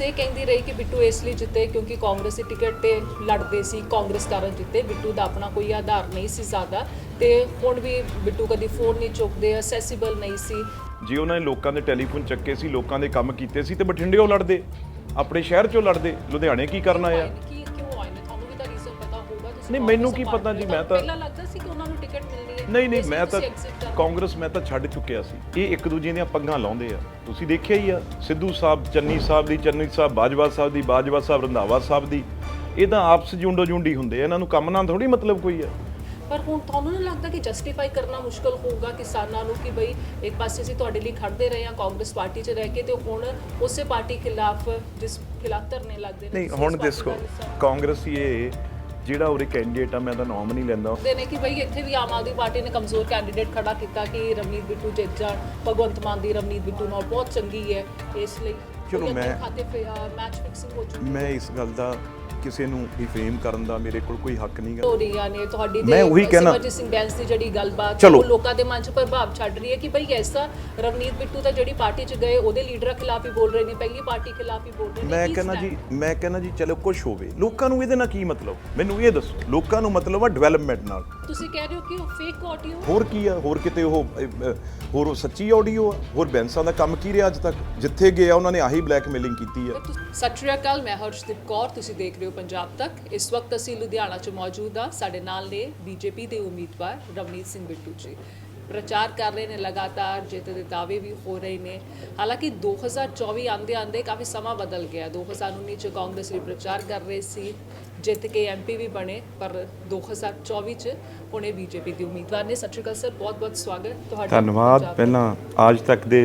ਕਾਂਗਰਸ ਇਹ ਕਹਿੰਦੀ ਰਹੀ ਕਿ ਬਿੱਟੂ ਇਸ ਲਈ ਜਿੱਤੇ ਕਿਉਂਕਿ ਕਾਂਗਰਸ ਦੀ ਟਿਕਟ ਤੇ ਲੜਦੇ ਸੀ ਕਾਂਗਰਸ ਕਾਰਨ ਜਿੱਤੇ। ਬਿੱਟੂ ਦਾ ਆਪਣਾ ਕੋਈ ਆਧਾਰ ਨਹੀਂ ਸੀ ਜ਼ਿਆਦਾ ਤੇ ਹੁਣ ਵੀ ਬਿੱਟੂ ਕਦੀ ਫੋਨ ਨਹੀਂ ਚੁੱਕਦੇ ਅਸੈਸਿਬਲ ਨਹੀਂ ਸੀ। ਜੇ ਉਹਨਾਂ ਨੇ ਲੋਕਾਂ ਦੇ ਟੈਲੀਫੋਨ ਚੱਕੇ ਸੀ ਲੋਕਾਂ ਦੇ ਕੰਮ ਕੀਤੇ ਸੀ ਤੇ ਬਠਿੰਡਿਓ ਲੜਦੇ ਆਪਣੇ ਸ਼ਹਿਰ 'ਚੋਂ ਲੜਦੇ ਲੁਧਿਆਣੇ ਕੀ ਕਰਨ ਆਇਆ ਕੀ ਕਿਉਂ ਆਏ ਨੇ? ਤੁਹਾਨੂੰ ਵੀ ਤਾਂ ਰੀਜ਼ਨ ਪਤਾ ਹੋਊਗਾ ਤੁਸੀਂ ਨਹੀਂ, ਮੈਨੂੰ ਕੀ ਪਤਾ ਜੀ, ਮੈਂ ਤਾਂ- ਪਹਿਲਾਂ ਲੱਗਦਾ ਸੀ ਕਿ ਉਹਨਾਂ ਨੂੰ ਟਿਕਟ ਮਿਲਣੀ ਹੈ। ਨਹੀਂ ਨਹੀਂ ਮੈਂ ਤਾਂ ਕਾਂਗਰਸ ਮੈਂ ਤਾਂ ਛੱਡ ਚੁੱਕਿਆ ਸੀ। ਇਹ ਇੱਕ ਦੂਜੇ ਦੀਆਂ ਪੱਗਾਂ ਲਾਉਂਦੇ ਆ। ਤੁਸੀਂ ਦੇਖਿਆ ਹੀ ਆ ਸਿੱਧੂ ਸਾਹਿਬ ਚੰਨੀ ਸਾਹਿਬ ਦੀ ਚੰਨੀ ਸਾਹਿਬ ਬਾਜਵਾ ਸਾਹਿਬ ਦੀ ਬਾਜਵਾ ਸਾਹਿਬ ਰੰਧਾਵਾ ਸਾਹਿਬ ਦੀ। ਇਹ ਤਾਂ ਆਪਸ ਜੁੰਡੋ ਜੁੰਡੀ ਹੁੰਦੇ ਆ। ਇਹਨਾਂ ਨੂੰ ਕੰਮ ਨਾਲ ਥੋੜੀ ਮਤਲਬ ਕੋਈ ਆ। ਪਰ ਹੁਣ ਤੁਹਾਨੂੰ ਨਹੀਂ ਲੱਗਦਾ ਕਿ ਜਸਟੀਫਾਈ ਕਰਨਾ ਮੁਸ਼ਕਲ ਹੋਊਗਾ ਕਿਸਾਨਾਂ ਨੂੰ ਕਿ ਬਈ ਇੱਕ ਪਾਸੇ ਅਸੀਂ ਤੁਹਾਡੇ ਲਈ ਖੜਦੇ ਰਹੇ ਹਾਂ ਕਾਂਗਰਸ ਪਾਰਟੀ 'ਚ ਰਹਿ ਕੇ ਤੇ ਹੁਣ ਉਸੇ ਪਾਰਟੀ ਖਿਲਾਫ ਜਿਸ ਖਿਲਾਫ ਧਰਨੇ ਲੱਗਦੇ ਨੇ ਨਹੀਂ ਹੁਣ ਦੇਖੋ ਕਾਂਗਰਸੀ ਇਹ ਜਿਹੜਾ ਉਹਦੇ ਕੈਂਡੀਡੇਟ ਆ ਮੈਂ ਤਾਂ ਨਾਮ ਨਹੀਂ ਲੈਂਦਾ। ਦੇ ਨੇ ਕਿ ਬਈ ਇੱਥੇ ਵੀ ਆਮ ਆਦਮੀ ਪਾਰਟੀ ਨੇ ਕਮਜ਼ੋਰ ਕੈਂਡੀਡੇਟ ਖੜਾ ਕੀਤਾ ਕਿ ਰਮਨੀਤ ਬਿੱਟੂ ਜਿੱਤ ਜਾਣ। ਭਗਵੰਤ ਮਾਨ ਦੀ ਰਮਨੀਤ ਬਿੱਟੂ ਨਾਲ ਬਹੁਤ ਚੰਗੀ ਹੈ ਇਸ ਲਈ ਚਲੋ ਮੈਂ- ਖਾਤੇ ਮੈਚ ਫਿਕਸਿੰਗ ਹੋ ਚੁੱਕੀ ਮੈਂ ਇਸ ਗੱਲ ਦਾ ਕਿਸੇ ਨੂੰ ਡਿਫੇਮ ਕਰਨ ਦਾ ਮੇਰੇ ਕੋਲ ਕੋਈ ਹੱਕ ਨਹੀਂ ਹੋ ਰਹੀਆਂ ਨੇ ਤੁਹਾਡੀ ਮੈਂ ਉਹੀ ਕਹਿਣਾ- ਸਿਮਰਜੀਤ ਸਿੰਘ ਬੈਂਸ ਦੀ ਜਿਹੜੀ ਗੱਲਬਾਤ ਚਲੋ। ਉਹ ਲੋਕਾਂ ਦੇ ਮਨ 'ਚ ਪ੍ਰਭਾਵ ਛੱਡ ਰਹੀ ਹੈ ਕਿ ਬਈ ਐਸਾ ਰਵਨੀਤ ਬਿੱਟੂ ਤਾਂ ਜਿਹੜੀ ਪਾਰਟੀ 'ਚ ਗਏ ਉਹਦੇ ਲੀਡਰਾਂ ਖਿਲਾਫ ਹੀ ਬੋਲ ਰਹੇ ਨੇ ਪਹਿਲੀ ਪਾਰਟੀ ਖਿਲਾਫ ਹੀ ਬੋਲ ਰਹੇ ਨੇ ਮੈਂ ਕੀ ਕਹਿੰਦਾ? ਜੀ ਮੈਂ ਕਹਿੰਦਾ ਜੀ ਚਲੋ ਕੁਝ ਹੋਵੇ। ਲੋਕਾਂ ਨੂੰ ਇਹਦੇ ਨਾਲ ਕੀ ਮਤਲਬ? ਮੈਨੂੰ ਇਹ ਦੱਸੋ ਲੋਕਾਂ ਨੂੰ ਮਤਲਬ ਆ ਡਿਵੈਲਪਮੈਂਟ ਨਾਲ। ਤੁਸੀਂ ਕਹਿ ਰਹੇ ਹੋ ਕਿ ਉਹ ਫੇਕ ਆਡੀਓ ਹੋਰ ਕੀ ਆ? ਹੋਰ ਕਿਤੇ ਉਹ ਹੋਰ ਉਹ ਸੱਚੀ ਆਡੀਓ ਆ? ਹੋਰ ਬੈਂਸਾਂ ਦਾ ਕੰਮ ਕੀ ਰਿਹਾ ਅੱਜ ਤੱਕ? ਜਿੱਥੇ ਗਏ ਆ ਉਹਨਾਂ ਨੇ ਆਹੀ ਬਲੈਕਮੇਲਿੰਗ ਕੀਤੀ ਆ। ਸਤਿ ਸ਼੍ਰੀ ਅਕਾਲ ਮੈਂ ਹਰਸ਼ਦੀਪ ਕੌਰ ਤੁਸੀਂ ਦੇਖ ਰਹੇ ਹੋ ਪੰਜਾਬ ਤੱਕ। ਇਸ ਵਕਤ ਅਸੀਂ ਲੁਧਿਆਣਾ 'ਚ ਮੌਜੂਦ ਹਾਂ। ਸਾਡੇ ਨਾਲ ਨੇ ਬੀਜੇਪੀ ਦੇ ਉਮੀਦਵਾਰ ਰਵਨੀਤ ਸਿੰਘ ਬਿੱਟੂ ਜੀ। ਪ੍ਰਚਾਰ ਕਰ ਰਹੇ ਨੇ ਲਗਾਤਾਰ ਜਿੱਤ ਦੇ ਦਾਅਵੇ ਵੀ ਹੋ ਰਹੇ ਨੇ। ਹਾਲਾਂਕਿ 2024 ਆਂਦੇ ਆਂਦੇ ਕਾਫੀ ਸਮਾਂ ਬਦਲ ਗਿਆ। 2019 ਚ ਕਾਂਗਰਸ ਲਈ ਪ੍ਰਚਾਰ ਕਰ ਰਹੇ ਸੀ। ਜਿੱਤ ਕੇ ਐਮਪੀ ਵੀ ਬਣੇ ਪਰ 2024 ਚ ਹੁਣੇ ਬੀਜੇਪੀ ਦੇ ਉਮੀਦਵਾਰ ਨੇ। ਸਤਿ ਸ਼੍ਰੀ ਅਕਾਲ ਸਰ ਬਹੁਤ ਬਹੁਤ ਸਵਾਗਤ ਤੁਹਾਡਾ। ਧੰਨਵਾਦ। ਪਹਿਲਾਂ ਆਜ ਤੱਕ ਦੇ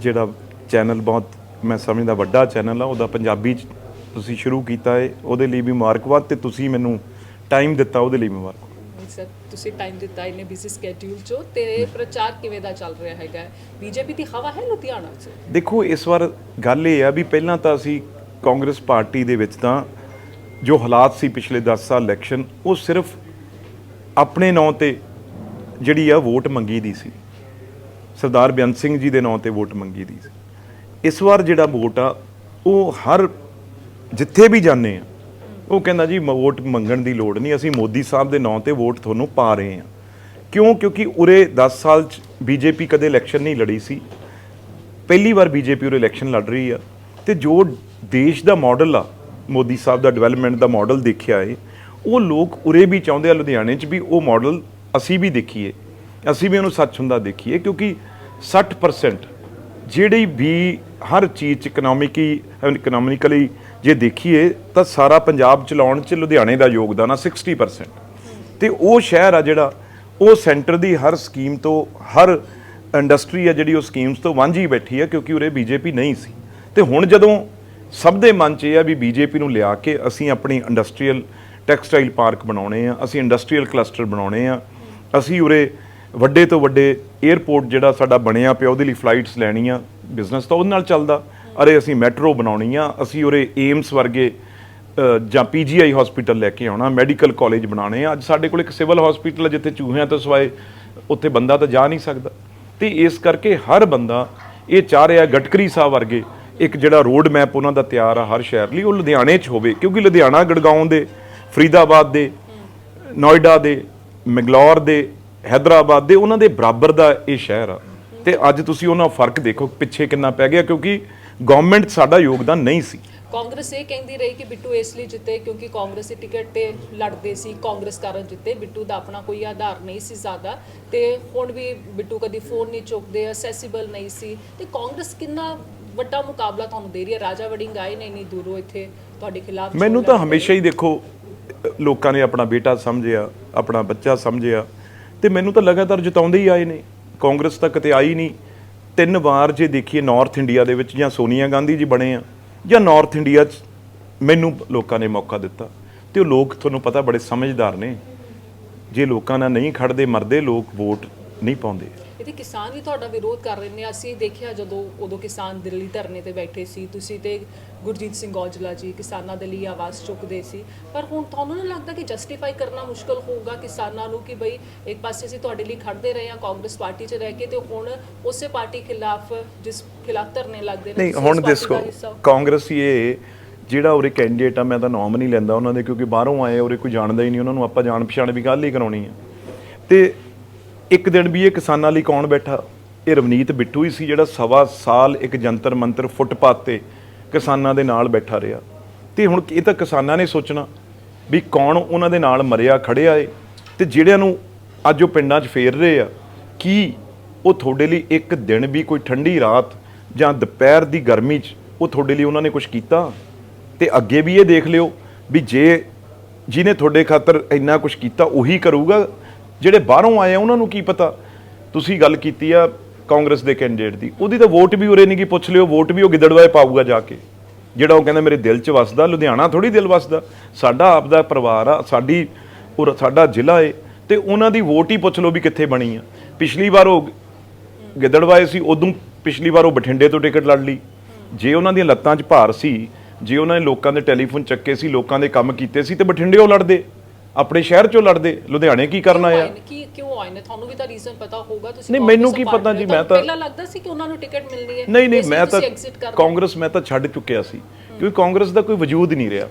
ਜਿਹੜਾ ਚੈਨਲ ਬਹੁਤ ਮੈਂ ਸਮਝਦਾ ਵੱਡਾ ਚੈਨਲ ਆ ਉਹਦਾ ਪੰਜਾਬੀ ਚ ਤੁਸੀਂ ਸ਼ੁਰੂ ਕੀਤਾ ਹੈ ਉਹਦੇ ਲਈ ਵੀ ਮੁਬਾਰਕਬਾਦ ਤੇ ਤੁਸੀਂ ਮੈਨੂੰ ਟਾਈਮ ਦਿੱਤਾ ਉਹਦੇ ਲਈ ਮੁਬਾਰਕ ਨਹੀਂ ਸਰ ਤੁਸੀਂ ਟਾਈਮ ਦਿੱਤਾ ਇਹਨੇ ਬਿਜ਼ੀ ਸਕੇਡਿਊਲ ਚੋਂ ਤੇ ਪ੍ਰਚਾਰ ਕਿਵੇਂ ਦਾ ਚੱਲ ਰਿਹਾ ਹੈਗਾ? ਬੀਜੇਪੀ ਦੀ ਹਵਾ ਹੈ ਲੁਧਿਆਣਾ 'ਚ? ਦੇਖੋ ਇਸ ਵਾਰ ਗੱਲ ਇਹ ਆ ਵੀ ਪਹਿਲਾਂ ਤਾਂ ਅਸੀਂ ਕਾਂਗਰਸ ਪਾਰਟੀ ਦੇ ਵਿੱਚ ਤਾਂ ਜੋ ਹਾਲਾਤ ਸੀ ਪਿਛਲੇ 10 ਸਾਲ ਇਲੈਕਸ਼ਨ ਉਹ ਸਿਰਫ ਆਪਣੇ ਨਾਂ ਤੇ ਜਿਹੜੀ ਆ ਵੋਟ ਮੰਗੀ ਦੀ ਸੀ। ਸਰਦਾਰ ਬੇਅੰਤ ਸਿੰਘ ਜੀ ਦੇ ਨਾਂ ਤੇ ਵੋਟ ਮੰਗੀ ਦੀ ਸੀ। ਇਸ ਵਾਰ ਜਿਹੜਾ ਵੋਟ ਆ ਉਹ ਹਰ ਜਿੱਥੇ ਵੀ ਜਾਂਦੇ ਆ, ਉਹ ਕਹਿੰਦਾ ਜੀ, ਮ- ਵੋਟ ਮੰਗਣ ਦੀ ਲੋੜ ਨਹੀਂ, ਅਸੀਂ ਮੋਦੀ ਸਾਹਿਬ ਦੇ ਨਾਂ ਤੇ ਵੋਟ ਤੁਹਾਨੂੰ ਪਾ ਰਹੇ ਹਾਂ ਕਿਉਂ? ਕਿਉਂਕਿ ਉਰੇ 10 ਸਾਲ ਚ ਬੀਜੇਪੀ ਕਦੇ ਇਲੈਕਸ਼ਨ ਨਹੀਂ ਲੜੀ ਸੀ। ਪਹਿਲੀ ਵਾਰ ਬੀਜੇਪੀ ਉਰੇ ਇਲੈਕਸ਼ਨ ਲੜ ਰਹੀ ਆ। ਤੇ ਜੋ ਦੇਸ਼ ਦਾ ਮਾਡਲ ਆ, ਮੋਦੀ ਸਾਹਿਬ ਦਾ ਡਿਵੈਲਪਮੈਂਟ ਦਾ ਮਾਡਲ ਦੇਖਿਆ ਏ, ਉਹ ਲੋਕ ਉਰੇ ਵੀ ਚਾਹੁੰਦੇ ਆ, ਲੁਧਿਆਣੇ 'ਚ ਵੀ ਉਹ ਮਾਡਲ ਅਸੀਂ ਵੀ ਦੇਖੀਏ। ਅਸੀਂ ਵੀ ਉਹਨੂੰ ਸੱਚ ਹੁੰਦਾ ਦੇਖੀਏ, ਕਿਉਂਕਿ 60% ਜਿਹੜੀ ਵੀ ਹਰ ਚੀਜ਼ 'ਚ ਇਕਨੋਮਿਕੀ ਇਕਨੋਮਿਕਲੀ ਜੇ ਦੇਖੀਏ ਤਾਂ ਸਾਰਾ ਪੰਜਾਬ ਚਲਾਉਣ 'ਚ ਲੁਧਿਆਣੇ ਦਾ ਯੋਗਦਾਨ ਆ 60% ਤੇ ਉਹ ਸ਼ਹਿਰ ਆ ਜਿਹੜਾ, ਉਹ ਸੈਂਟਰ ਦੀ ਹਰ ਸਕੀਮ ਤੋਂ, ਹਰ ਇੰਡਸਟਰੀ ਆ ਜਿਹੜੀ ਉਹ ਸਕੀਮਸ ਤੋਂ ਵਾਂਝੀ ਬੈਠੀ ਆ ਕਿਉਂਕਿ ਉਰੇ ਬੀਜੇਪੀ ਨਹੀਂ ਸੀ। ਤੇ ਹੁਣ ਜਦੋਂ ਸਭ ਦੇ ਮਨ 'ਚ ਇਹ ਆ ਵੀ ਬੀਜੇਪੀ ਨੂੰ ਲਿਆ ਕੇ ਅਸੀਂ ਆਪਣੀ ਇੰਡਸਟਰੀਅਲ ਟੈਕਸਟਾਈਲ ਪਾਰਕ ਬਣਾਉਣੇ ਆ, ਅਸੀਂ ਇੰਡਸਟਰੀਅਲ ਕਲਸਟਰ ਬਣਾਉਣੇ ਆ, ਅਸੀਂ ਉਰੇ ਵੱਡੇ ਤੋਂ ਵੱਡੇ 에ਅਰਪੋਰਟ ਜਿਹੜਾ ਸਾਡਾ ਬਣਿਆ ਪਿਆ ਉਹਦੇ ਲਈ ਫਲਾਈਟਸ ਲੈਣੀਆਂ ਬਿਜ਼ਨਸ ਤਾਂ ਉਹਦੇ ਨਾਲ ਚੱਲਦਾ। ਅਰੇ ਅਸੀਂ ਮੈਟਰੋ ਬਣਾਉਣੀ ਆ ਅਸੀਂ ਉਰੇ ਏਮਸ ਵਰਗੇ ਜਾਂ ਪੀਜੀਆਈ ਹਸਪੀਟਲ ਲੈ ਕੇ ਆਉਣਾ ਮੈਡੀਕਲ ਕਾਲਜ ਬਣਾਉਣੇ ਆ। ਅੱਜ ਸਾਡੇ ਕੋਲ ਇੱਕ ਸਿਵਲ ਹਸਪੀਟਲ ਹੈ ਜਿੱਥੇ ਚੂਹਿਆਂ ਤੋਂ ਸਿਵਾਏ ਉੱਥੇ ਬੰਦਾ ਤਾਂ ਜਾ ਨਹੀਂ ਸਕਦਾ। ਤੇ ਇਸ ਕਰਕੇ ਹਰ ਬੰਦਾ ਇਹ ਚਾਹ ਰਿਹਾ ਗਟਕਰੀ ਸਾਹਿਬ ਵਰਗੇ ਇੱਕ ਜਿਹੜਾ ਰੋਡ ਮੈਪ ਉਹਨਾਂ ਦਾ ਤਿਆਰ ਆ ਹਰ ਸ਼ਹਿਰ ਲਈ ਉਹ ਲੁਧਿਆਣੇ 'ਚ ਹੋਵੇ ਕਿਉਂਕਿ ਲੁਧਿਆਣਾ ਗੜਗਾਉਂ ਦੇ ਫਰੀਦਾਬਾਦ ਦੇ ਨੋਇਡਾ ਦੇ ਮੈਗਲੌਰ ਦੇ ਹੈਦਰਾਬਾਦ ਦੇ ਉਹਨਾਂ ਦੇ ਬਰਾਬਰ ਦਾ ਇਹ ਸ਼ਹਿਰ ਆ। ਤੇ ਅੱਜ ਤੁਸੀਂ ਉਹਨਾਂ ਫ਼ਰਕ ਦੇਖੋ ਪਿੱਛੇ ਕਿੰਨਾ ਪੈ ਗਿਆ ਕਿਉਂਕਿ ਗਵਰਨਮੈਂਟ ਸਾਡਾ ਯੋਗਦਾਨ ਨਹੀਂ ਸੀ। ਕਾਂਗਰਸ ਇਹ ਕਹਿੰਦੀ ਰਹੀ ਕਿ ਬਿੱਟੂ ਇਸ ਲਈ ਜਿੱਤੇ ਕਿਉਂਕਿ ਕਾਂਗਰਸ ਦੀ ਟਿਕਟ ਤੇ ਲੜਦੇ ਸੀ ਕਾਂਗਰਸ ਕਾਰਨ ਜਿੱਤੇ। ਬਿੱਟੂ ਦਾ ਆਪਣਾ ਕੋਈ ਆਧਾਰ ਨਹੀਂ ਸੀ ਜ਼ਿਆਦਾ। ਤੇ ਹੁਣ ਵੀ ਬਿੱਟੂ ਕਦੀ ਫੋਨ ਨਹੀਂ ਚੁੱਕਦੇ ਅਸੈਸਿਬਲ ਨਹੀਂ ਸੀ। ਤੇ ਕਾਂਗਰਸ ਕਿੰਨਾ ਵੱਡਾ ਮੁਕਾਬਲਾ ਤੁਹਾਨੂੰ ਦੇ ਰਹੀ ਹੈ? ਰਾਜਾ ਵੜਿੰਗ ਆਏ ਨੇ ਇੰਨੀ ਦੂਰੋਂ ਇੱਥੇ ਤੁਹਾਡੇ ਖਿਲਾਫ ਮੈਨੂੰ ਤਾਂ ਹਮੇਸ਼ਾ ਹੀ ਦੇਖੋ ਲੋਕਾਂ ਨੇ ਆਪਣਾ ਬੇਟਾ ਸਮਝਿਆ ਆਪਣਾ ਬੱਚਾ ਸਮਝਿਆ। ਤੇ ਮੈਨੂੰ ਤਾਂ ਲਗਾਤਾਰ ਜਿਤਾਉਂਦੇ ਹੀ ਆਏ ਨੇ। ਕਾਂਗਰਸ ਤਾਂ ਕਿਤੇ ਆਈ ਨਹੀਂ। ਤਿੰਨ ਵਾਰ ਜੇ ਦੇਖੀਏ ਨਾਰਥ ਇੰਡੀਆ ਦੇ ਵਿੱਚ ਜਾਂ ਸੋਨੀਆ ਗਾਂਧੀ ਜੀ ਬਣੇ ਆ, ਜਾਂ ਨਾਰਥ ਇੰਡੀਆ 'ਚ ਮੈਨੂੰ ਲੋਕਾਂ ਨੇ ਮੌਕਾ ਦਿੱਤਾ। ਤੇ ਉਹ ਲੋਕ ਤੁਹਾਨੂੰ ਪਤਾ ਬੜੇ ਸਮਝਦਾਰ ਨੇ। ਜੇ ਲੋਕਾਂ ਨਾਲ ਨਹੀਂ ਖੜਦੇ, ਮਰਦੇ, ਲੋਕ ਵੋਟ ਨਹੀਂ ਪਾਉਂਦੇ। ਇਹਦੇ ਕਿਸਾਨ ਵੀ ਤੁਹਾਡਾ ਵਿਰੋਧ ਕਰ ਰਹੇ ਨੇ। ਅਸੀਂ ਦੇਖਿਆ ਜਦੋਂ ਉਦੋਂ ਕਿਸਾਨ ਦਿੱਲੀ ਧਰਨੇ ਤੇ ਬੈਠੇ ਸੀ। ਤੁਸੀਂ ਤੇ ਗੁਰਜੀਤ ਸਿੰਘ ਔਜਲਾ ਜੀ ਕਿਸਾਨਾਂ ਦੇ ਲਈ ਆਵਾਜ਼ ਚੁੱਕਦੇ ਸੀ। ਪਰ ਹੁਣ ਤੁਹਾਨੂੰ ਨਹੀਂ ਲੱਗਦਾ ਕਿ ਜਸਟੀਫਾਈ ਕਰਨਾ ਮੁਸ਼ਕਲ ਹੋਊਗਾ ਕਿਸਾਨਾਂ ਨੂੰ ਕਿ ਬਈ ਇੱਕ ਪਾਸੇ ਅਸੀਂ ਤੁਹਾਡੇ ਲਈ ਖੜਦੇ ਰਹੇ ਹਾਂ ਕਾਂਗਰਸ ਪਾਰਟੀ 'ਚ ਰਹਿ ਕੇ ਤੇ ਹੁਣ ਉਸੇ ਪਾਰਟੀ ਖਿਲਾਫ ਜਿਸ ਖਿਲਾਫ ਧਰਨੇ ਲੱਗਦੇ ਨੇ ਨਹੀਂ ਹੁਣ ਦੇਖੋ ਦਾ ਹਿੱਸਾ ਹੋ। ਕਾਂਗਰਸੀ ਇਹ ਜਿਹੜਾ ਉਰੇ ਕੈਂਡੀਡੇਟ ਆ ਮੈਂ ਤਾਂ ਨਾਮ ਨਹੀਂ ਲੈਂਦਾ ਉਹਨਾਂ ਦੇ ਕਿਉਂਕਿ ਬਾਹਰੋਂ ਆਏ ਉਰੇ ਕੋਈ ਜਾਣਦਾ ਹੀ ਨਹੀਂ ਉਹਨਾਂ ਨੂੰ ਆਪਾਂ ਜਾਣ ਪਛਾਣ ਵੀ ਗੱਲ ਹੀ ਕਰਾਉਣੀ ਆ ਤੇ ਇੱਕ ਦਿਨ ਵੀ ਇਹ ਕਿਸਾਨਾਂ ਲਈ ਕੌਣ ਬੈਠਾ? ਇਹ ਰਵਨੀਤ ਬਿੱਟੂ ਹੀ ਸੀ ਜਿਹੜਾ ਸਵਾ ਸਾਲ ਇੱਕ ਜੰਤਰ ਮੰਤਰ ਫੁੱਟਪਾਥ ਤੇ ਕਿਸਾਨਾਂ ਦੇ ਨਾਲ ਬੈਠਾ ਰਿਹਾ। ਤੇ ਹੁਣ ਇਹ ਤਾਂ ਕਿਸਾਨਾਂ ਨੇ ਸੋਚਣਾ ਵੀ ਕੌਣ ਉਹਨਾਂ ਦੇ ਨਾਲ ਮਰਿਆ, ਖੜਿਆ ਏ ਤੇ ਜਿਹੜਿਆਂ ਨੂੰ ਅੱਜ ਉਹ ਪਿੰਡਾਂ 'ਚ ਫੇਰ ਰਹੇ ਆ, ਕੀ ਉਹ ਤੁਹਾਡੇ ਲਈ ਇੱਕ ਦਿਨ ਵੀ ਕੋਈ ਠੰਡੀ ਰਾਤ ਜਾਂ ਦੁਪਹਿਰ ਦੀ ਗਰਮੀ 'ਚ ਉਹ ਤੁਹਾਡੇ ਲਈ ਉਹਨਾਂ ਨੇ ਕੁਝ ਕੀਤਾ? ਤੇ ਅੱਗੇ ਵੀ ਇਹ ਦੇਖ ਲਿਓ ਵੀ ਜੇ ਜਿਹਨੇ ਤੁਹਾਡੇ ਖਾਤਰ ਇੰਨਾ ਕੁਝ ਕੀਤਾ, ਉਹੀ ਕਰੂਗਾ ਜਿਹੜੇ ਬਾਹਰੋਂ ਆਏ ਆ, ਉਹਨਾਂ ਨੂੰ ਕੀ ਪਤਾ? ਤੁਸੀਂ ਗੱਲ ਕੀਤੀ ਆ ਕਾਂਗਰਸ ਦੇ ਕੈਂਡੀਡੇਟ ਦੀ, ਉਹਦੀ ਤਾਂ ਵੋਟ ਵੀ ਉਰੇ ਨਹੀਂ ਕੀ ਪੁੱਛ ਲਿਓ, ਵੋਟ ਵੀ ਉਹ ਗਿੱਦੜਵਾਏ ਪਾਊਗਾ ਜਾ ਕੇ। ਜਿਹੜਾ ਉਹ ਕਹਿੰਦਾ, ਮੇਰੇ ਦਿਲ 'ਚ ਵਸਦਾ, ਲੁਧਿਆਣਾ ਥੋੜੀ ਦਿਲ ਵਸਦਾ। ਸਾਡਾ ਆਪਦਾ ਪਰਿਵਾਰ ਆ, ਸਾਡੀ ਔਰ ਸਾਡਾ ਜ਼ਿਲ੍ਹਾ ਏ। ਤੇ ਉਹਨਾਂ ਦੀ ਵੋਟ ਹੀ ਪੁੱਛ ਲਓ ਵੀ ਕਿੱਥੇ ਬਣੀ ਆ। ਪਿਛਲੀ ਵਾਰ ਉਹ ਗਿੱਦੜਵਾਏ ਸੀ, ਉਦੋਂ ਪਿਛਲੀ ਵਾਰ ਉਹ ਬਠਿੰਡੇ ਤੋਂ ਟਿਕਟ ਲੜ ਲਈ। ਜੇ ਉਹਨਾਂ ਦੀਆਂ ਲੱਤਾਂ 'ਚ ਭਾਰ ਸੀ, ਜੇ ਉਹਨਾਂ ਨੇ ਲੋਕਾਂ ਦੇ ਟੈਲੀਫੋਨ ਚੱਕੇ ਸੀ, ਲੋਕਾਂ ਦੇ ਕੰਮ ਕੀਤੇ ਸੀ, ਤੇ ਬਠਿੰਡੇ ਉਹ ਲੜਦੇ। ਆਪਣੇ ਸ਼ਹਿਰ 'ਚੋਂ ਲੜਦੇ ਲੁਧਿਆਣੇ ਕੀ ਕਰਨ ਆਇਆ ਆਏ ਨੇ? ਕੀ ਕਿਉਂ ਆਏ ਨੇ? ਤੁਹਾਨੂੰ ਵੀ ਤਾਂ ਰੀਜ਼ਨ ਪਤਾ ਹੋਊਗਾ ਤੁਸੀਂ ਨਹੀਂ, ਮੈਨੂੰ ਕੀ ਪਤਾ ਜੀ, ਤੁਹਾਨੂੰ ਮੈਂ ਤਾਂ- ਪਹਿਲਾਂ ਲੱਗਦਾ ਸੀ ਕਿ ਉਹਨਾਂ ਨੂੰ ਟਿਕਟ ਮਿਲਣੀ ਹੈ ਨਹੀਂ ਨਹੀਂ ਮੈਂ ਤਾਂ। ਕਾਂਗਰਸ ਮੈਂ ਤਾਂ ਛੱਡ ਚੁੱਕਿਆ ਸੀ ਕਿਉਂਕਿ ਕਾਂਗਰਸ ਦਾ ਕੋਈ ਵਜੂਦ ਨਹੀਂ ਰਿਹਾ।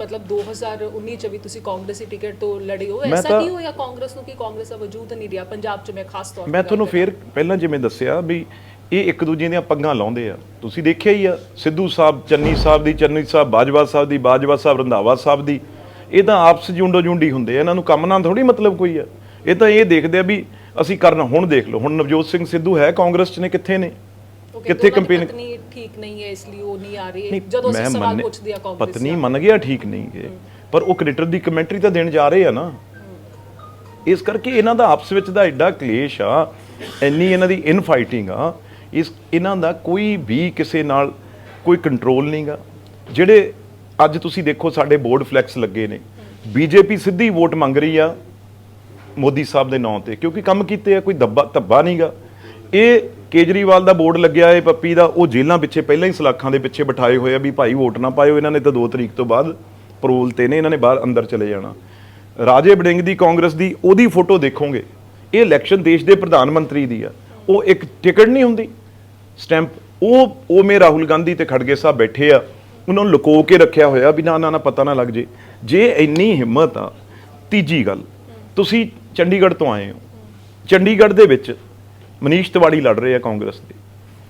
ਮਤਲਬ 2019 ਚ ਵੀ ਤੁਸੀਂ ਕਾਂਗਰਸੀ ਟਿਕਟ ਤੋਂ ਲੜੇ ਹੋ ਮੈਂ ਐਸਾ ਕੀ ਹੋਇਆ ਕਾਂਗਰਸ ਨੂੰ ਕਿ ਕਾਂਗਰਸ ਦਾ ਵਜੂਦ ਨਹੀਂ ਰਿਹਾ? ਪੰਜਾਬ ਚ ਮੈਂ ਖਾਸ ਤੌਰ ਮੈਂ ਤੇ ਤੁਹਾਨੂੰ ਗੱਲ ਫੇਰ ਪਹਿਲਾਂ ਜਿਵੇਂ ਦੱਸਿਆ ਵੀ ਇਹ ਇੱਕ ਦੂਜੇ ਦੀਆਂ ਪੱਗਾਂ ਲਾਉਂਦੇ ਆ। ਤੁਸੀਂ ਦੇਖਿਆ ਹੀ ਆ ਸਿੱਧੂ ਸਾਹਿਬ ਚੰਨੀ ਸਾਹਿਬ ਦੀ ਚੰਨੀ ਸਾਹਿਬ ਬਾਜਵਾ ਸਾਹਿਬ ਦੀ ਬਾਜਵਾ ਸਾਹਿਬ ਰੰਧਾਵਾ ਸਾਹਿਬ ਦੀ। ਇਹ ਤਾਂ ਆਪਸ ਜੁੰਡੋ ਜੁੰਡੀ ਹੁੰਦੇ ਆ ਇਹਨਾਂ ਨੂੰ ਕੰਮ ਨਾਲ ਥੋੜੀ ਮਤਲਬ ਕੋਈ ਆ। ਇਹ ਤਾਂ ਇਹ ਦੇਖਦੇ ਆ ਵੀ ਅਸੀਂ ਕਰਨਾ ਹੁਣ ਦੇਖ ਲਓ ਹੁਣ ਨਵਜੋਤ ਸਿੰਘ ਸਿੱਧੂ ਹੈ ਕਾਂਗਰਸ 'ਚ ਨੇ ਕਿੱਥੇ ਨੇ? ਕਿੱਥੇ ਕੰਪੇਨ ਪਤਨੀ ਠੀਕ ਨਹੀਂ ਹੈ ਇਸ ਲਈ ਉਹ ਨਹੀਂ ਆ ਰਹੀ। ਜਦੋਂ ਅਸੀਂ ਸਵਾਲ ਪੁੱਛਦੇ ਆ ਕਾਂਗਰਸ ਪਤਨੀ ਮੰਨ ਗਿਆ ਠੀਕ ਨਹੀਂ ਗੇ ਪਰ ਉਹ ਕ੍ਰਿਕਟਰ ਦੀ ਕਮੈਂਟਰੀ ਤਾਂ ਦੇਣ ਜਾ ਰਹੇ ਆ ਨਾ। ਇਸ ਕਰਕੇ ਇਹਨਾਂ ਦਾ ਆਪਸ ਵਿੱਚ ਦਾ ਐਡਾ ਕਲੇਸ਼ ਆ ਇੰਨੀ ਇਹਨਾਂ ਦੀ ਇਨ ਫਾਈਟਿੰਗ ਆ ਇਸ ਇਹਨਾਂ ਦਾ ਕੋਈ ਵੀ ਕਿਸੇ ਨਾਲ ਕੋਈ ਕੰਟਰੋਲ ਨਹੀਂਗਾ ਜਿਹੜੇ ਅੱਜ ਤੁਸੀਂ ਦੇਖੋ ਸਾਡੇ ਬੋਰਡ ਫਲੈਕਸ ਲੱਗੇ ਨੇ। ਬੀਜੇਪੀ ਸਿੱਧੀ ਵੋਟ ਮੰਗ ਰਹੀ ਆ ਮੋਦੀ ਸਾਹਿਬ ਦੇ ਨਾਂ ਤੇ, ਕਿਉਂਕਿ ਕੰਮ ਕੀਤੇ ਆ, ਕੋਈ ਦੱਬਾ ਧੱਬਾ ਨਹੀਂਗਾ ਇਹ ਕੇਜਰੀਵਾਲ ਦਾ ਬੋਰਡ ਲੱਗਿਆ ਏ ਪੱਪੀ ਦਾ, ਉਹ ਜੇਲ੍ਹਾਂ ਪਿੱਛੇ ਪਹਿਲਾਂ ਹੀ ਸਲਾਖਾਂ ਦੇ ਪਿੱਛੇ ਬਿਠਾਏ ਹੋਏ ਆ ਵੀ ਭਾਈ ਵੋਟ ਨਾ ਪਾਇਓ, ਇਹਨਾਂ ਨੇ ਤਾਂ 2 ਤਰੀਕ ਤੋਂ ਬਾਅਦ ਪਰੋਲ ਤੇ ਨੇ, ਇਹਨਾਂ ਨੇ ਬਾਹਰ ਅੰਦਰ ਚਲੇ ਜਾਣਾ। ਰਾਜੇ ਬੜਿੰਗ ਦੀ ਕਾਂਗਰਸ ਦੀ ਉਹਦੀ ਫੋਟੋ ਦੇਖੋਗੇ, ਇਹ ਇਲੈਕਸ਼ਨ ਦੇਸ਼ ਦੇ ਪ੍ਰਧਾਨ ਮੰਤਰੀ ਦੀ ਆ। ਉਹ ਇੱਕ ਟਿਕਟ ਨਹੀਂ ਹੁੰਦੀ। ਸਟੈਂਪ, ਉਹ ਉਹ ਮੇ ਰਾਹੁਲ ਗਾਂਧੀ ਤੇ ਖੜਗੇ ਸਾਹਿਬ ਬੈਠੇ ਆ। ਉਹਨਾਂ ਨੂੰ ਲੁਕੋ ਕੇ ਰੱਖਿਆ ਹੋਇਆ ਵੀ ਨਾ ਨਾ ਨਾ ਪਤਾ ਨਾ ਲੱਗ ਜੇ। ਜੇ ਇੰਨੀ ਹਿੰਮਤ ਆ, ਤੀਜੀ ਗੱਲ, ਤੁਸੀਂ ਚੰਡੀਗੜ੍ਹ ਤੋਂ ਆਏ ਹੋ। ਚੰਡੀਗੜ੍ਹ ਦੇ ਵਿੱਚ ਮਨੀਸ਼ ਤਿਵਾੜੀ ਲੜ ਰਹੇ ਆ ਕਾਂਗਰਸ ਦੇ।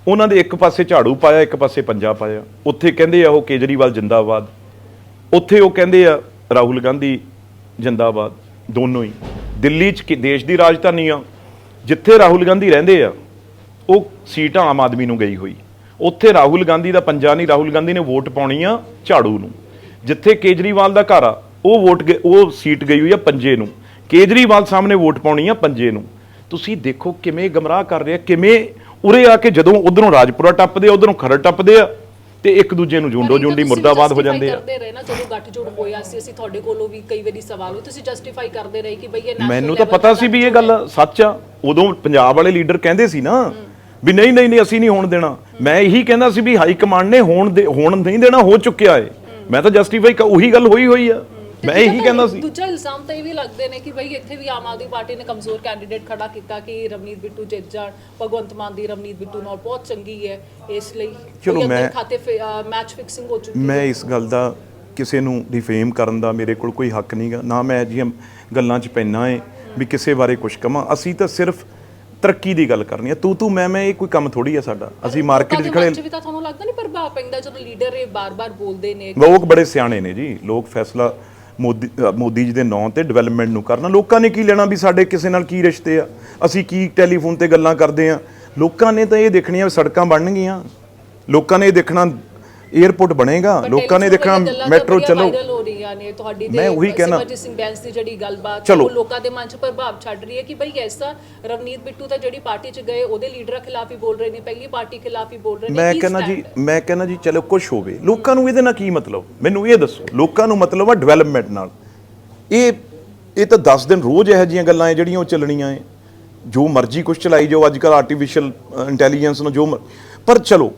ਉਹਨਾਂ ਦੇ ਇੱਕ ਪਾਸੇ ਝਾੜੂ ਪਾਇਆ, ਇੱਕ ਪਾਸੇ ਪੰਜਾ ਪਾਇਆ। ਉੱਥੇ ਕਹਿੰਦੇ ਆ ਉਹ ਕੇਜਰੀਵਾਲ ਜਿੰਦਾਬਾਦ। ਉੱਥੇ ਉਹ ਕਹਿੰਦੇ ਆ ਰਾਹੁਲ ਗਾਂਧੀ ਜਿੰਦਾਬਾਦ, ਦੋਨੋਂ ਹੀ। ਦਿੱਲੀ 'ਚ ਕਿ, ਦੇਸ਼ ਦੀ ਰਾਜਧਾਨੀ ਆ। ਜਿੱਥੇ ਰਾਹੁਲ ਗਾਂਧੀ ਰਹਿੰਦੇ ਆ, ਉਹ ਸੀਟਾਂ ਆਮ ਆਦਮੀ ਨੂੰ ਗਈ ਹੋਈ। ਉੱਥੇ ਰਾਹੁਲ ਗਾਂਧੀ ਦਾ ਪੰਜਾ ਨਹੀਂ ਰਾਹੁਲ ਗਾਂਧੀ ਨੇ ਵੋਟ ਪਾਉਣੀ ਆ ਝਾੜੂ ਨੂੰ। ਜਿੱਥੇ ਕੇਜਰੀਵਾਲ ਦਾ ਘਰ ਆ ਉਹ ਵੋਟ ਉਹ ਸੀਟ ਗਈ ਹੋਈ ਆ ਪੰਜੇ ਨੂੰ। ਕੇਜਰੀਵਾਲ ਸਾਹਮਣੇ ਵੋਟ ਪਾਉਣੀ ਆ ਪੰਜੇ ਨੂੰ। ਤੁਸੀਂ ਦੇਖੋ ਕਿਵੇਂ ਗਮਰਾਹ ਕਰ ਰਿਹਾ ਕਿਵੇਂ ਉਰੇ ਆ ਕੇ ਜਦੋਂ ਉਧਰੋਂ ਰਾਜਪੁਰਾ ਟੱਪਦੇ ਆ ਉਧਰੋਂ ਖਰੜ ਟੱਪਦੇ ਆ ਤੇ ਇੱਕ ਦੂਜੇ ਨੂੰ ਜੁੰਡੋ ਜੁੰਡੀ ਮੁਰਦਾਬਾਦ ਹੋ ਜਾਂਦੇ ਆ। ਕਰਦੇ ਰਹੇ ਨਾ ਜਦੋਂ ਗੱਠਜੋੜ ਹੋਇਆ ਸੀ ਅਸੀਂ ਤੁਹਾਡੇ ਕੋਲੋਂ ਵੀ ਕਈ ਵਾਰੀ ਸਵਾਲ ਹੋਏ। ਤੁਸੀਂ ਜਸਟੀਫਾਈ ਕਰਦੇ ਰਹੇ ਕਿ ਭਈ ਇਹ national ਮੈਨੂੰ ਤਾਂ ਪਤਾ ਸੀ ਵੀ ਇਹ ਗੱਲ ਸੱਚ ਆ। ਉਦੋਂ ਪੰਜਾਬ ਵਾਲੇ ਲੀਡਰ ਕਹਿੰਦੇ ਸੀ ਨਾ ਵੀ ਨਹੀਂ ਨਹੀਂ ਨਹੀਂ ਅਸੀਂ ਨਹੀਂ ਹੋਣ ਦੇਣਾ। ਮੈਂ ਇਹੀ ਕਹਿੰਦਾ ਸੀ ਵੀ ਹਾਈ ਕਮਾਂਡ ਨੇ ਹੋਣ ਦੇ ਹੋਣ ਨਹੀਂ ਦੇਣਾ ਹੋ ਚੁੱਕਿਆ ਏ। ਮੈਂ ਤਾਂ ਜਸਟੀਫਾਈ ਉਹੀ ਗੱਲ ਹੋਈ ਹੋਈ ਆ। ਮੈਂ ਇਹੀ ਕਹਿੰਦਾ ਸੀ। ਦੂਜਾ ਇਲਜ਼ਾਮ ਤਾਂ ਇਹ ਵੀ ਲੱਗਦੇ ਨੇ ਕਿ ਭਈ ਇੱਥੇ ਵੀ ਆਮ ਆਦਮੀ ਪਾਰਟੀ ਨੇ ਕਮਜ਼ੋਰ ਕੈਂਡੀਡੇਟ ਖੜਾ ਕੀਤਾ ਕਿ ਰਵਨੀਤ ਬਿੱਟੂ ਜਿੱਤ ਜਾਣ ਭਗਵੰਤ ਮਾਨ ਦੀ ਰਵਨੀਤ ਬਿੱਟੂ ਨਾਲ ਬਹੁਤ ਚੰਗੀ ਹੈ ਇਸ ਲਈ ਚਲੋ ਮੈਂ- ਖਾਤੇ ਮੈਚ ਫਿਕਸਿੰਗ ਹੋ ਚੁੱਕੀ ਮੈਂ ਇਸ ਗੱਲ ਦਾ ਕਿਸੇ ਨੂੰ ਡਿਫੇਮ ਕਰਨ ਦਾ ਮੇਰੇ ਕੋਲ ਕੋਈ ਹੱਕ ਨਹੀਂਗਾ ਨਾ ਮੈਂ ਅਜਿਹੀਆਂ ਗੱਲਾਂ 'ਚ ਪੈਣਾ ਏ ਵੀ ਕਿਸੇ ਬਾਰੇ ਕੁਝ ਕਵਾਂ। ਅਸੀਂ ਤਾਂ ਸਿਰਫ ਤਰੱਕੀ ਦੀ ਗੱਲ ਕਰਨੀ ਆ ਤੂੰ ਤੂੰ ਮੈਂ ਮੈਂ ਇਹ ਕੋਈ ਕੰਮ ਥੋੜੀ ਆ ਸਾਡਾ। ਅਸੀਂ ਮਾਰਕੀਟ 'ਚ ਖੜੇ ਵੀ ਤਾਂ ਤੁਹਾਨੂੰ ਲੱਗਦਾ ਨਹੀਂ ਪ੍ਰਭਾਵ ਪੈਂਦਾ ਜਦੋਂ ਲੀਡਰ ਇਹ ਬਾਰ-ਬਾਰ ਬੋਲਦੇ ਨੇ? ਲੋਕ ਬੜੇ ਸਿਆਣੇ ਨੇ ਜੀ। ਲੋਕ ਫੈਸਲਾ ਮੋਦੀ ਮੋਦੀ ਜੀ ਦੇ ਨਾਂ ਤੇ ਡਿਵੈਲਪਮੈਂਟ ਨੂੰ ਕਰਨਾ। ਲੋਕਾਂ ਨੇ ਕੀ ਲੈਣਾ ਵੀ ਸਾਡੇ ਕਿਸੇ ਨਾਲ ਕੀ ਰਿਸ਼ਤੇ ਆ? ਅਸੀਂ ਕੀ ਟੈਲੀਫੋਨ ਤੇ ਗੱਲਾਂ ਕਰਦੇ ਆ? ਲੋਕਾਂ ਨੇ ਤਾਂ ਇਹ ਦੇਖਣੀਆਂ ਵੀ ਸੜਕਾਂ ਬਣਨਗੀਆਂ। ਲੋਕਾਂ ਨੇ ਇਹ ਦੇਖਣਾ 에ਅਰਪੋਰਟ ਬਣੇਗਾ ਪਰ ਲੋਕਾਂ ਨੇ ਦੇਖਣਾ ਮੈਟਰੋ ਚੱਲੋ। ਹੋ ਰਹੀਆਂ ਨੇ ਤੁਹਾਡੀ ਮੈਂ ਉਹੀ ਕਹਿਣਾ- ਸਿਮਰਜੀਤ ਸਿੰਘ ਬੈਂਸ ਦੀ ਜਿਹੜੀ ਗੱਲਬਾਤ। ਉਹ ਲੋਕਾਂ ਦੇ ਮਨ 'ਚ ਪ੍ਰਭਾਵ ਛੱਡ ਰਹੀ ਹੈ ਕਿ ਭਈ ਐਸਾ ਰਵਨੀਤ ਬਿੱਟੂ ਤਾਂ ਜਿਹੜੀ ਪਾਰਟੀ 'ਚ ਗਏ ਉਹਦੇ ਲੀਡਰਾਂ ਖਿਲਾਫ ਹੀ ਬੋਲ ਰਹੇ ਨੇ ਪਹਿਲੀ ਪਾਰਟੀ ਖਿਲਾਫ ਹੀ ਬੋਲ ਰਹੇ ਨੇ ਮੈਂ ਕਹਿੰਦਾ ਜੀ? ਮੈਂ ਕਹਿੰਦਾ ਜੀ ਚਲੋ ਕੁਝ ਹੋਵੇ। ਲੋਕਾਂ ਨੂੰ ਇਹਦੇ ਨਾਲ ਕੀ ਮਤਲਬ? ਮੈਨੂੰ ਇਹ ਦੱਸੋ ਲੋਕਾਂ ਨੂੰ ਮਤਲਬ ਆ ਡਿਵੈਲਪਮੈਂਟ ਨਾਲ। ਇਹ ਇਹ ਤਾਂ 10 ਦਿਨ ਰੋਜ਼ ਇਹੋ ਜਿਹੀਆਂ ਗੱਲਾਂ ਐ ਜਿਹੜੀਆਂ ਉਹ ਚੱਲਣੀਆਂ ਐ ਜੋ ਮਰਜ਼ੀ ਕੁਝ ਚਲਾਈ ਜਾਓ ਅੱਜ ਕੱਲ ਆਰਟੀਫੀਸ਼ੀਅਲ ਇੰਟੈਲੀਜੈਂਸ ਨੂੰ ਜੋ ਪਰ ਚਲੋ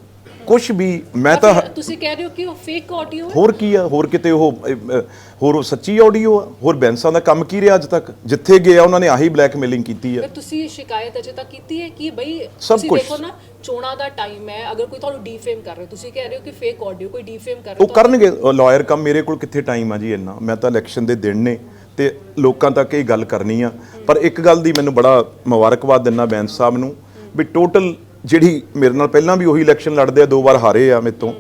ਕੁਝ ਵੀ ਮੈਂ ਤਾਂ ਤੁਸੀਂ ਕਹਿ ਰਹੇ ਹੋ ਕਿ ਉਹ ਫੇਕ ਆਡੀਓ ਹੈ? ਹੋਰ ਕੀ ਆ? ਹੋਰ ਕਿਤੇ ਉਹ ਅਹ, ਹੋਰ ਉਹ ਸੱਚੀ ਆਡੀਓ ਆ? ਹੋਰ ਬੈਂਸਾਂ ਦਾ ਕੰਮ ਕੀ ਰਿਹਾ ਅੱਜ ਤੱਕ? ਜਿੱਥੇ ਗਿਆ ਉਹਨਾਂ ਨੇ ਆਹੀ ਬਲੈਕਮੇਲਿੰਗ ਕੀਤੀ ਆ। ਫਿਰ ਤੁਸੀਂ ਸ਼ਿਕਾਇਤ ਅਜੇ ਤੱਕ ਕੀਤੀ ਹੈ ਕਿ ਬਈ ਸਭ ਤੁਸੀਂ ਕੁਛ। ਦੇਖੋ ਨਾ ਚੋਣਾਂ ਦਾ ਟਾਈਮ ਹੈ ਅਗਰ ਕੋਈ ਤੁਹਾਨੂੰ ਡੀਫੇਮ ਕਰ ਰਿਹਾ ਤੁਸੀਂ ਕਹਿ ਰਹੇ ਹੋ ਕਿ ਫੇਕ ਆਡੀਓ ਕੋਈ ਡੀਫੇਮ ਕਰ ਰਿਹਾ ਉਹ ਕਰਨਗੇ। ਲਾਇਰ ਕੰਮ ਮੇਰੇ ਕੋਲ ਕਿੱਥੇ ਟਾਈਮ ਆ ਜੀ ਇੰਨਾ? ਮੈਂ ਤਾਂ ਇਲੈਕਸ਼ਨ ਦੇ ਦਿਨ ਨੇ ਤੇ ਲੋਕਾਂ ਤੱਕ ਇਹ ਗੱਲ ਕਰਨੀ ਆ। ਪਰ ਇੱਕ ਗੱਲ ਦੀ ਮੈਨੂੰ ਬੜਾ ਮੁਬਾਰਕਬਾਦ ਦਿੰਨਾ ਬੈਂਸ ਸਾਹਿਬ ਨੂੰ ਵੀ ਟੋਟਲ ਜਿਹੜੀ ਮੇਰੇ ਨਾਲ ਪਹਿਲਾਂ ਵੀ ਉਹੀ ਇਲੈਕਸ਼ਨ ਲੜਦੇ ਆ, ਦੋ ਵਾਰ ਹਾਰੇ ਆ ਮੇਰੇ ਤੋਂ।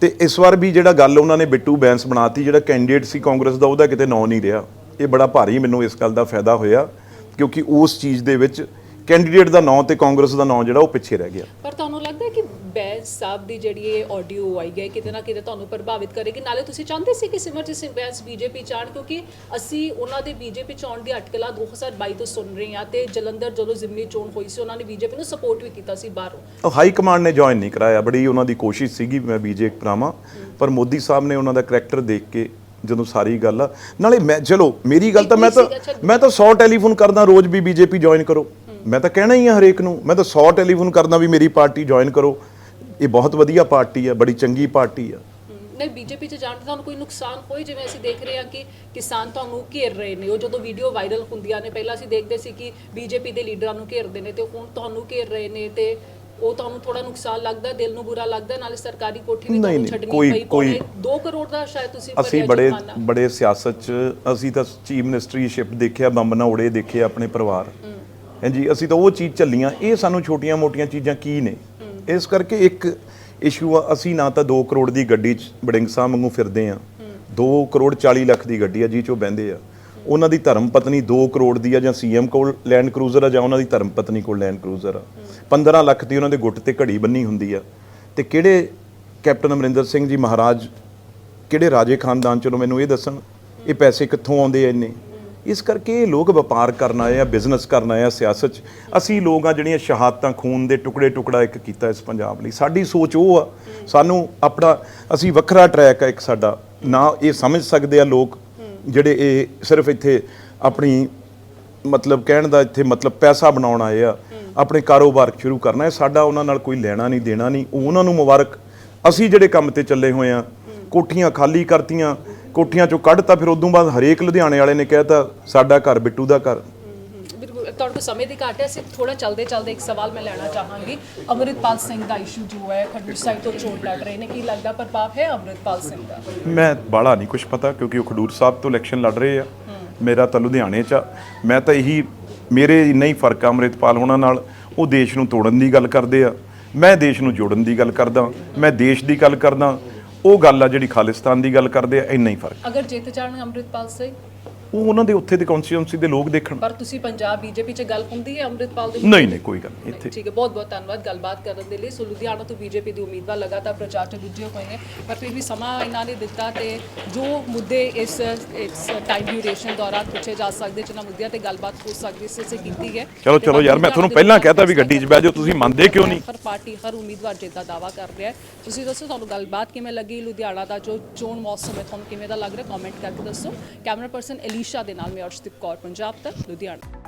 ਤੇ ਇਸ ਵਾਰ ਵੀ ਜਿਹੜਾ ਗੱਲ ਉਹਨਾਂ ਨੇ ਬਿੱਟੂ ਬੈਂਸ ਬਣਾਤੀ, ਜਿਹੜਾ ਕੈਂਡੀਡੇਟ ਸੀ ਕਾਂਗਰਸ ਦਾ, ਉਹਦਾ ਕਿਤੇ ਨਾਂ ਨਹੀਂ ਰਿਹਾ। ਇਹ ਬੜਾ ਭਾਰੀ ਮੈਨੂੰ ਇਸ ਗੱਲ ਦਾ ਫਾਇਦਾ ਹੋਇਆ, ਕਿਉਂਕਿ ਉਸ ਚੀਜ਼ ਦੇ ਵਿੱਚ ਕੈਂਡੀਡੇਟ ਦਾ ਨਾਂ ਤੇ ਕਾਂਗਰਸ ਦਾ ਨਾਂ ਜਿਹੜਾ ਉਹ ਪਿੱਛੇ ਰਹਿ ਗਿਆ। ਪਰ ਤੁਹਾਨੂੰ ਲੱਗਦਾ ਕਿ ਬੈਂਸ ਸਾਹਿਬ ਦੀ ਜਿਹੜੀ ਇਹ ਆਡੀਓ ਆਈ ਹੈ ਕਿਤੇ ਨਾ ਕਿਤੇ ਤੁਹਾਨੂੰ ਪ੍ਰਭਾਵਿਤ ਕਰੇਗੀ? ਨਾਲੇ ਤੁਸੀਂ ਚਾਹੁੰਦੇ ਸੀ ਕਿ ਸਿਮਰਜੀਤ ਸਿੰਘ ਬੈਂਸ ਬੀਜੇਪੀ ਚਾਣ ਕਿਉਂਕਿ ਅਸੀਂ ਉਹਨਾਂ ਦੇ ਬੀਜੇਪੀ ਚਾਉਣ ਦੀ ਅਟਕਲਾ 2022 ਤੋਂ ਸੁਣ ਰਹੇ ਹਾਂ ਤੇ ਜਲੰਧਰ ਜਦੋਂ ਜ਼ਿਮਨੀ ਚੋਣ ਹੋਈ ਸੀ ਉਹਨਾਂ ਨੇ ਬੀਜੇਪੀ ਨੂੰ ਸਪੋਰਟ ਵੀ ਕੀਤਾ ਸੀ ਬਾਹਰੋਂ। ਉਹ ਹਾਈ ਕਮਾਂਡ ਨੇ ਜੁਆਇਨ ਨਹੀਂ ਕਰਾਇਆ। ਬੜੀ ਉਹਨਾਂ ਦੀ ਕੋਸ਼ਿਸ਼ ਸੀਗੀ ਮੈਂ ਬੀਜੇਪੀ ਭਰਾਵਾਂ। ਪਰ ਮੋਦੀ ਸਾਹਿਬ ਨੇ ਉਹਨਾਂ ਦਾ ਕਰੈਕਟਰ ਦੇਖ ਕੇ ਜਦੋਂ ਸਾਰੀ ਗੱਲ ਨਾਲੇ ਮੈਂ ਚਲੋ ਮੇਰੀ ਗੱਲ ਤਾਂ ਮੈਂ ਤਾਂ। ਮੈਂ ਤਾਂ 100 ਟੈਲੀਫੋਨ ਕਰਦਾ ਰੋਜ਼ ਵੀ ਬੀਜੇਪੀ ਜੁਆਇਨ ਕਰੋ। ਮੈਂ ਤਾਂ ਕਹਿਣਾ ਹੀ ਆ ਹਰੇਕ ਨੂੰ ਮੈਂ ਤਾਂ 100 ਟੈਲੀਫੋਨ ਕਰਦਾ ਵੀ ਮੇਰੀ ਪਾਰਟੀ ਜੁਆਇਨ ਕਰੋ। ਇਹ ਬਹੁਤ ਵਧੀਆ ਪਾਰਟੀ ਆ ਬੜੀ ਚੰਗੀ ਪਾਰਟੀ ਆ। ਨਹੀਂ ਬੀਜੇਪੀ ਚ ਜਾਣ ਤੋਂ ਤੁਹਾਨੂੰ ਕੋਈ ਨੁਕਸਾਨ ਹੋਈ ਜਿਵੇਂ ਅਸੀਂ ਦੇਖ ਰਹੇ ਹਾਂ ਕਿ ਕਿਸਾਨ ਤੁਹਾਨੂੰ ਘੇਰ ਰਹੇ ਨੇ। ਉਹ ਜਦੋਂ ਵੀਡੀਓ ਵਾਇਰਲ ਹੁੰਦੀਆਂ ਨੇ ਪਹਿਲਾਂ ਅਸੀਂ ਦੇਖਦੇ ਸੀ ਕਿ ਬੀਜੇਪੀ ਦੇ ਲੀਡਰਾਂ ਨੂੰ ਘੇਰਦੇ ਨੇ ਤੇ ਹੁਣ ਤੁਹਾਨੂੰ ਘੇਰ ਰਹੇ ਨੇ ਤੇ ਉਹ ਤੁਹਾਨੂੰ ਥੋੜਾ ਨੁਕਸਾਨ ਲੱਗਦਾ ਦਿਲ ਨੂੰ ਬੁਰਾ ਲੱਗਦਾ ਨਾਲੇ ਸਰਕਾਰੀ ਕੋਠੀ ਵੀ ਤੁਹਾਨੂੰ ਛੱਡਣੀ ਪਈ ਕੋਈ- 2 ਕਰੋੜ ਦਾ ਸ਼ਾਇਦ ਤੁਸੀਂ ਅਸੀਂ ਬੜੇ। ਬੜੇ ਸਿਆਸਤ 'ਚ ਅਸੀਂ ਤਾਂ ਚੀਫ ਮਿਨਿਸਟਰੀਸ਼ਿਪ ਦੇਖਿਆ ਬੰਬ ਨਾ ਉੜੇ ਦੇਖੇ ਆਪਣੇ ਪਰਿਵਾਰ। ਹਾਂਜੀ ਅਸੀਂ ਤਾਂ ਉਹ ਚੀਜ਼ ਚੱਲੀਆਂ ਇਹ ਸਾਨੂੰ ਛੋਟੀਆਂ-ਮੋਟੀਆਂ ਚੀਜ਼ਾਂ ਕੀ ਨੇ? ਇਸ ਕਰਕੇ ਇੱਕ ਇਸ਼ੂ ਆ ਅਸੀਂ ਨਾ ਤਾਂ 2 ਕਰੋੜ ਦੀ ਗੱਡੀ 'ਚ ਬੜਿੰਗ ਸਾਹਿਬ ਵਾਂਗੂ ਫਿਰਦੇ ਆ। 2 ਕਰੋੜ 40 ਲੱਖ ਦੀ ਗੱਡੀ ਆ ਜੀ ਚੋਂ ਬਹਿੰਦੇ ਆ। ਉਹਨਾਂ ਦੀ ਧਰਮ ਪਤਨੀ 2 ਕਰੋੜ ਦੀ ਆ ਜਾਂ ਸੀਐਮ ਕੋਲ ਲੈਂਡ ਕਰੂਜ਼ਰ ਆ ਜਾਂ ਉਹਨਾਂ ਦੀ ਧਰਮ ਪਤਨੀ ਕੋਲ ਲੈਂਡ ਕਰੂਜ਼ਰ ਆ। 15 ਲੱਖ ਦੀ ਉਹਨਾਂ ਦੇ ਗੁੱਟ ਤੇ ਘੜੀ ਬੰਨੀ ਹੁੰਦੀ ਆ। ਤੇ ਕਿਹੜੇ ਕੈਪਟਨ ਅਮਰਿੰਦਰ ਸਿੰਘ ਜੀ ਮਹਾਰਾਜ ਕਿਹੜੇ ਰਾਜੇ ਖਾਨਦਾਨ ਚਲੋ ਮੈਨੂੰ ਇਹ ਦੱਸਣ। ਇਹ ਪੈਸੇ ਕਿੱਥੋਂ ਆਉਂਦੇ ਆ ਇੰਨੇ? ਇਸ ਕਰਕੇ ਇਹ ਲੋਕ ਵਪਾਰ ਕਰਨ ਆਏ ਆ ਬਿਜ਼ਨਸ ਕਰਨ ਆਏ ਆ ਸਿਆਸਤ 'ਚ। ਅਸੀਂ ਲੋਕ ਆ ਜਿਹੜੀਆਂ ਸ਼ਹਾਦਤਾਂ, ਖੂਨ ਦੇ ਟੁਕੜੇ ਟੁਕੜਾ ਇੱਕ ਕੀਤਾ ਇਸ ਪੰਜਾਬ ਲਈ। ਸਾਡੀ ਸੋਚ ਉਹ ਆ, ਸਾਨੂੰ ਆਪਣਾ, ਅਸੀਂ ਵੱਖਰਾ ਟਰੈਕ ਆ ਇੱਕ ਸਾਡਾ। ਨਾ ਇਹ ਸਮਝ ਸਕਦੇ ਆ ਲੋਕ ਜਿਹੜੇ ਇਹ ਸਿਰਫ ਇੱਥੇ ਆਪਣੀ ਮਤਲਬ ਕਹਿਣ ਦਾ ਇੱਥੇ ਮਤਲਬ ਪੈਸਾ ਬਣਾਉਣ ਆਏ ਆ, ਆਪਣੇ ਕਾਰੋਬਾਰ ਸ਼ੁਰੂ ਕਰਨਾ ਹੈ। ਸਾਡਾ ਉਹਨਾਂ ਨਾਲ ਕੋਈ ਲੈਣਾ ਨਹੀਂ, ਦੇਣਾ ਨਹੀਂ। ਉਹਨਾਂ ਨੂੰ ਮੁਬਾਰਕ। ਅਸੀਂ ਜਿਹੜੇ ਕੰਮ ਤੇ ਚੱਲੇ ਹੋਏ ਆ, ਕੋਠੀਆਂ ਖਾਲੀ ਕਰਤੀਆਂ ਕੋਠੀਆਂ ਚੋਂ ਕੱਢਤਾ ਫਿਰ ਉਦੋਂ ਬਾਅਦ ਹਰੇਕ ਲੁਧਿਆਣੇ ਵਾਲੇ ਨੇ ਕਹਿਤਾ ਸਾਡਾ ਘਰ ਬਿੱਟੂ ਦਾ ਘਰ। ਬਿਲਕੁਲ ਤੁਹਾਡੇ ਕੋਲ ਸਮੇਂ ਦੀ ਘਾਟ ਹੈ ਅਸੀਂ ਥੋੜਾ ਚਲਦੇ ਚਲਦੇ ਇੱਕ ਸਵਾਲ ਮੈਂ ਲੈਣਾ ਚਾਹਾਂਗੀ। ਅਮਰਿਤਪਾਲ ਸਿੰਘ ਦਾ ਇਸ਼ੂ ਜੋ ਹੈ ਖਡੂਰ ਸਾਹਿਬ ਤੋਂ ਚੋਣ ਲੜ ਰਹੇ ਨੇ ਕੀ ਲੱਗਦਾ ਪ੍ਰਭਾਵ ਹੈ ਅਮਰਿਤਪਾਲ ਸਿੰਘ ਦਾ? ਮੈਂ ਬਾਹਲਾ ਨਹੀਂ ਕੁਝ ਪਤਾ ਕਿਉਂਕਿ ਉਹ ਖਡੂਰ ਸਾਹਿਬ ਤੋਂ ਇਲੈਕਸ਼ਨ ਲੜ ਰਹੇ ਆ। ਮੇਰਾ ਤਾਂ ਲੁਧਿਆਣੇ 'ਚ ਮੈਂ ਤਾਂ ਇਹੀ ਮੇਰੇ ਇੰਨਾ ਹੀ ਫ਼ਰਕ ਆ ਅੰਮ੍ਰਿਤਪਾਲ ਹੋਣਾ ਨਾਲ। ਉਹ ਦੇਸ਼ ਨੂੰ ਤੋੜਨ ਦੀ ਗੱਲ ਕਰਦੇ ਆ। ਮੈਂ ਦੇਸ਼ ਨੂੰ ਜੋੜਨ ਦੀ ਗੱਲ ਕਰਦਾ। ਮੈਂ ਦੇਸ਼ ਦੀ ਗੱਲ ਕਰਦਾ। ਉਹ ਗੱਲ ਆ ਜਿਹੜੀ ਖਾਲਿਸਤਾਨ ਦੀ ਗੱਲ ਕਰਦੇ ਆ, ਇੰਨਾ ਹੀ ਫ਼ਰਕ। ਅਗਰ ਜਿੱਤ ਜਾਣ ਅੰਮ੍ਰਿਤਪਾਲ ਸਿੰਘ ਉਹ ਉਹਨਾਂ ਦੇ ਉੱਥੇ ਦੇ ਕਨਸਟੀਟਿਊਂਸੀ ਦੇ ਲੋਕ ਦੇਖਣ। ਪਰ ਤੁਸੀਂ ਪੰਜਾਬ ਬੀਜੇਪੀ ਚ ਗੱਲ ਹੁੰਦੀ ਹੈ ਅਮਰਿਤਪਾਲ ਦੇ ਨਹੀਂ ਨਹੀਂ ਕੋਈ ਗੱਲ ਨਹੀਂ ਇੱਥੇ। ਠੀਕ ਹੈ ਬਹੁਤ ਬਹੁਤ ਧੰਨਵਾਦ ਗੱਲਬਾਤ ਕਰਨ ਦੇ ਲਈ। ਸੋ ਲੁਧਿਆਣਾ ਤੋਂ ਬੀਜੇਪੀ ਦੇ ਉਮੀਦਵਾਰ ਲਗਾਤਾਰ ਪ੍ਰਚਾਰ 'ਚ ਰੁੱਝੇ ਹੋਏ ਨੇ ਪਰ ਫਿਰ ਵੀ ਸਮਾਂ ਇਹਨਾਂ ਨੇ ਦਿੱਤਾ ਤੇ ਜੋ ਮੁੱਦੇ ਇਸ ਇਸ ਟਾਈਮ ਡਿਊਰੇਸ਼ਨ ਦੌਰਾਨ ਪੁੱਛੇ ਜਾ ਸਕਦੇ ਜਿਨ੍ਹਾਂ ਮੁੱਦਿਆਂ ਤੇ ਗੱਲਬਾਤ ਹੋ ਸਕਦੀ ਸੀ ਅਸੀਂ ਕੀਤੀ ਹੈ। ਚਲੋ ਚਲੋ ਯਾਰ ਮੈਂ ਤੁਹਾਨੂੰ ਪਹਿਲਾਂ ਕਹਿਤਾ ਵੀ ਗੱਡੀ 'ਚ ਬਹਿ ਜਾਓ ਤੁਸੀਂ ਮੰਨਦੇ ਕਿਉਂ ਨਹੀਂ? ਹਰ ਪਾਰਟੀ ਹਰ ਉਮੀਦਵਾਰ ਜਿੱਤ ਦਾ ਦਾਵਾ ਕਰ ਰਿਹਾ ਹੈ। ਤੁਸੀਂ ਦੱਸੋ ਤੁਹਾਨੂੰ ਗੱਲਬਾਤ ਕਿਵੇਂ ਲੱਗੀ? ਲੁਧਿਆਣਾ ਦਾ ਜੋ ਚੋਣ ਮੌਸਮ ਹੈ ਤੁਹਾਨੂੰ ਕਿਵੇਂ ਦਾ ਲੱਗ ਰਿਹਾ? ਕਮੈਂਟ ਕਰਕੇ ਦੱਸੋ। ਕੈਮਰਾ ਪਰਸਨ ਐਲੀਸ਼ਾ ਦੇ ਨਾਲ ਮੈਂ ਅਰਸ਼ਦੀਪ ਕੌਰ ਪੰਜਾਬ ਤੱਕ ਲੁਧਿਆਣਾ।